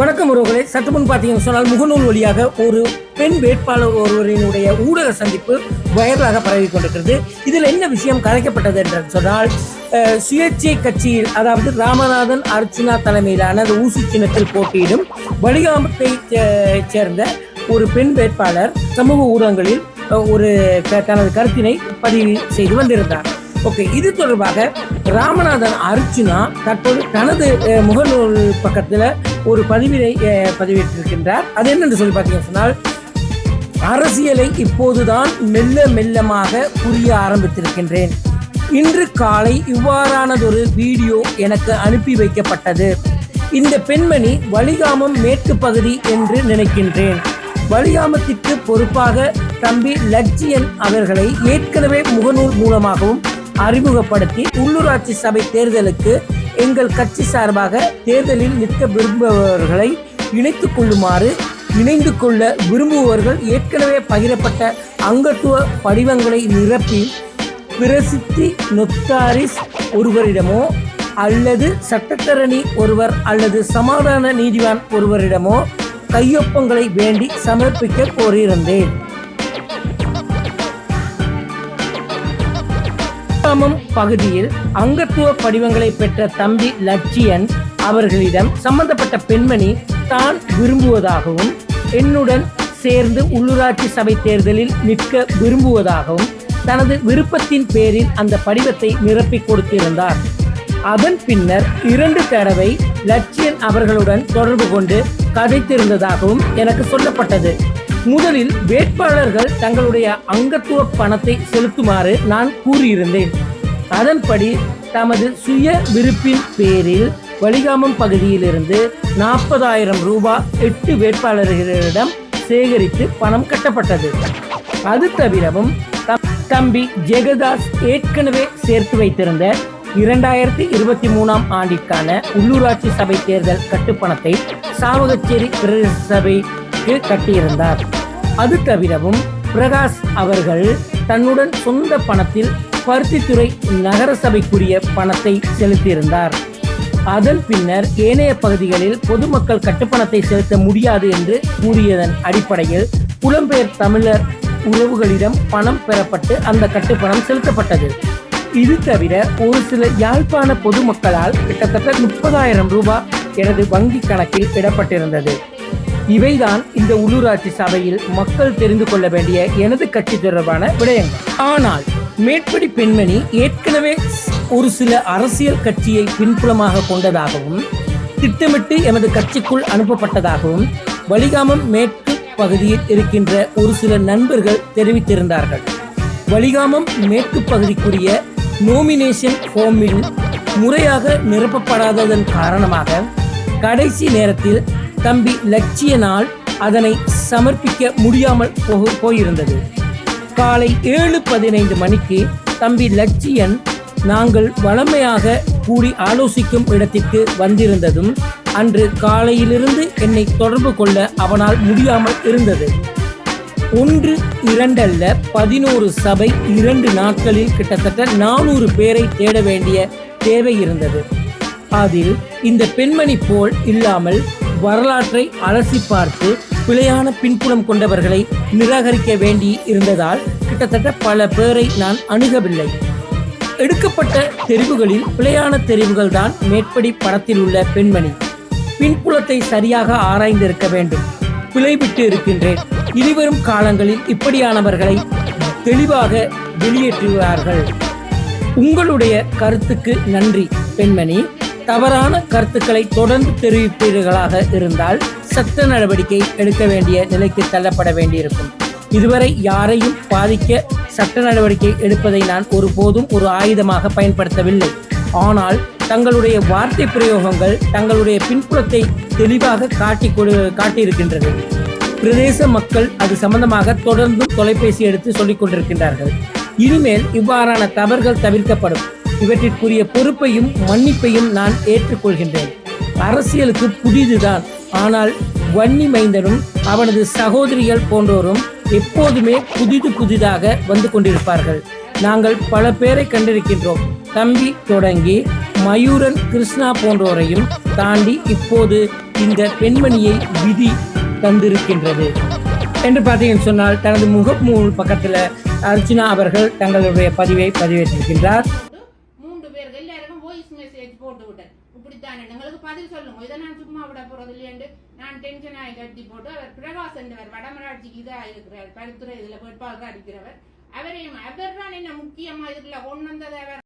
வணக்கம் உறவுகளை. சற்று முன் பார்த்தீங்கன்னு சொன்னால் முகநூல் வழியாக ஒரு பெண் வேட்பாளர் ஒருவரினுடைய ஊடக சந்திப்பு வைரலாக பரவி கொண்டிருக்கிறது. இதில் என்ன விஷயம் கலைக்கப்பட்டது என்று சொன்னால் சுயேட்சை கட்சியில் அதாவது ராமநாதன் அர்ச்சுனா தலைமையிலான அந்த ஊசி சின்னத்தில் போட்டியிடும் வடிகாமத்தை சே- சேர்ந்த ஒரு பெண் வேட்பாளர் சமூக ஊடகங்களில் ஒரு க- தனது கருத்தினை பதிவு செய்து வந்திருந்தார். ஓகே இது தொடர்பாக ராமநாதன் அர்ச்சுனா தற்போது தனது முகநூல் பக்கத்தில் ஒரு பதிவினை அஹ், பதிவிட்டிருக்கின்றார். அது என்னென்று சொல்லி பார்த்தீங்கன்னு சொன்னால் அரசியலை இப்போதுதான் மெல்ல மெல்லமாக புரிய ஆரம்பித்திருக்கின்றேன். இன்று காலை இவ்வாறானதொரு வீடியோ எனக்கு அனுப்பி வைக்கப்பட்டது. இந்த பெண்மணி வலிகாமம் மேற்கு பகுதி என்று நினைக்கின்றேன். வலிகாமத்திற்கு பொறுப்பாக தம்பி லட்சியன் அவர்களை ஏற்கனவே முகநூல் மூலமாகவும் அறிமுகப்படுத்தி உள்ளூராட்சி சபை தேர்தலுக்கு எங்கள் கட்சி சார்பாக தேர்தலில் நிற்க விரும்புபவர்களை இணைத்துக் கொள்ளுமாறு இணைந்து கொள்ள விரும்புபவர்கள் ஏற்கனவே பகிரப்பட்ட அங்கத்துவ படிவங்களை நிரப்பி பிரசித்தி நொத்தாரிஸ் ஒருவரிடமோ அல்லது சட்டத்தரணி ஒருவர் அல்லது சமாதான நீதிவான் ஒருவரிடமோ கையொப்பங்களை வேண்டி சமர்ப்பிக்க கோரியிருந்தேன். கிராமம் பகுதியில் அங்கத்துவ படிவங்களை பெற்ற தம்பி லட்சியன் அவர்களிடம் சம்பந்தப்பட்ட பெண்மணி தான் விரும்புவதாகவும் என்னுடன் சேர்ந்து உள்ளூராட்சி சபை தேர்தலில் நிற்க விரும்புவதாகவும் தனது விருப்பத்தின் பேரில் அந்த படிவத்தை நிரப்பிக் கொடுத்திருந்தார். அதன் பின்னர் இரண்டு தடவை லட்சியன் அவர்களுடன் தொடர்பு கொண்டு கதைத்திருந்ததாகவும் எனக்கு சொல்லப்பட்டது. முதலில் வேட்பாளர்கள் தங்களுடைய அங்கத்துவ பணத்தை செலுத்துமாறு நான் கூறியிருந்தேன். அதன்படி தமது சுய விருப்பின் பேரில் வலிகாமம் பகுதியிலிருந்து நாற்பதாயிரம் ரூபாய் எட்டு வேட்பாளர்களிடம் சேகரித்து பணம் கட்டப்பட்டது. அது தவிரவும் தம்பி ஜெகதாஸ் ஏற்கனவே சேர்த்து வைத்திருந்த இரண்டாயிரத்தி இருபத்தி மூணாம் ஆண்டிற்கான உள்ளூராட்சி சபை தேர்தல் கட்டுப்பணத்தை சாவகச்சேரி பிரதேச சபைக்கு கட்டியிருந்தார். அது தவிரவும் பிரகாஷ் அவர்கள் தன்னுடன் சொந்த பணத்தில் பருத்தித்துறை நகர சபைக்குரிய பணத்தை செலுத்தியிருந்தார். அதன் பின்னர் ஏனைய பகுதிகளில் பொதுமக்கள் கட்டுப்பணத்தை செலுத்த முடியாது என்று கூறியதன் அடிப்படையில் புலம்பெயர் தமிழர் உறவுகளிடம் பணம் பெறப்பட்டு அந்த கட்டுப்பணம் செலுத்தப்பட்டது. இது தவிர ஒரு சில யாழ்ப்பாண பொதுமக்களால் கிட்டத்தட்ட முப்பதாயிரம் ரூபாய் எனது வங்கி கணக்கில் இடப்பட்டிருந்தது. இவைதான் இந்த உள்ளூராட்சி சபையில் மக்கள் தெரிந்து கொள்ள வேண்டிய எனது கட்சி தொடர்பான விடயங்கள். ஆனால் மேற்படி பெண்மணி ஏற்கனவே ஒரு சில அரசியல் கட்சியை பின்புலமாக கொண்டதாகவும் திட்டமிட்டு எமது கட்சிக்குள் அனுப்பப்பட்டதாகவும் வலிகாமம் மேற்கு பகுதியில் இருக்கின்ற ஒரு சில நண்பர்கள் தெரிவித்திருந்தார்கள். வலிகாமம் மேற்கு பகுதிக்குரிய நோமினேஷன் ஃபார்மில் முறையாக நிரப்பப்படாததன் காரணமாக கடைசி நேரத்தில் தம்பி லட்சியனால் அதனை சமர்ப்பிக்க முடியாமல் போக- போயிருந்தது. காலை ஏழு பதினைந்து மணிக்கு தம்பி லட்சியன் நாங்கள் வளமையாக கூடி ஆலோசிக்கும் இடத்திற்கு வந்திருந்ததும் அன்று காலையிலிருந்து என்னை தொடர்பு கொள்ள அவனால் முடியாமல் இருந்தது. ஒன்று இரண்டல்ல பதினோரு சபை இரண்டு நாட்களில் கிட்டத்தட்ட நானூறு பேரை தேட வேண்டிய தேவை இருந்தது. அதில் இந்த பெண்மணி போல் இல்லாமல் வரலாற்றை அலசி பார்த்து பிழையான பின்புலம் கொண்டவர்களை நிராகரிக்க வேண்டி இருந்ததால் கிட்டத்தட்ட பல பேரை நான் அணுகவில்லை. எடுக்கப்பட்ட தெரிவுகளில் பிழையான தெரிவுகள் தான் மேற்படி படத்தில் உள்ள பெண்மணி. பின்புலத்தை சரியாக ஆராய்ந்திருக்க வேண்டும். பிழைவிட்டு இருக்கின்றேன். இனிவரும் காலங்களில் இப்படியானவர்களை தெளிவாக வெளியேற்றுவார்கள். உங்களுடைய கருத்துக்கு நன்றி பெண்மணி. தவறான கருத்துக்களை தொடர்ந்து தெரிவிப்பீர்களாக இருந்தால் சட்ட நடவடிக்கை எடுக்க வேண்டிய நிலைக்கு தள்ளப்பட வேண்டியிருக்கும். இதுவரை யாரையும் பாதிக்க சட்ட நடவடிக்கை எடுப்பதை நான் ஒருபோதும் ஒரு ஆயுதமாக பயன்படுத்தவில்லை. ஆனால் தங்களுடைய வார்த்தை பிரயோகங்கள் தங்களுடைய பின்புலத்தை தெளிவாக காட்டி கொடு காட்டியிருக்கின்றது. பிரதேச மக்கள் அது சம்பந்தமாக தொடர்ந்தும் தொலைபேசி எடுத்து சொல்லிக் கொண்டிருக்கின்றார்கள். இனிமேல் இவ்வாறான தவறுகள் தவிர்க்கப்படும். இவற்றிற்குரிய பொறுப்பையும் மன்னிப்பையும் நான் ஏற்றுக்கொள்கின்றேன். அரசியலுக்கு புதிதுதான். ஆனால் வன்னி மைந்தனும் அவனது சகோதரிகள் போன்றோரும் எப்போதுமே புதிது புதிதாக வந்து கொண்டிருப்பார்கள். நாங்கள் பல பேரை கண்டிருக்கின்றோம். தம்பி தொடங்கி மயூரன் கிருஷ்ணா போன்றோரையும் தாண்டி இப்போது இந்த பெண்மணியை விதி தந்திருக்கின்றது. என்று பார்த்தீங்கன்னு சொன்னால் தனது முகநூல் பக்கத்தில் அர்ச்சனா அவர்கள் தங்களுடைய பதிவை பதிவேற்றிருக்கின்றார். பதில் சொல்லுங்க. இதை நான் சும்மா விட போறது இல்லையாண்டு. நான் டென்ஷன் ஆகி கட்டி போட்டு அவர் பிரகாஷ் என்றவர் வடமராட்சிக்கு இதா இருக்கிறார். பருத்துறை இதுல வேட்பாளராக இருக்கிறவர் அவரையும் அவர் தான் என்ன முக்கியமா? இதுல கொண்டு வந்தது அவர்.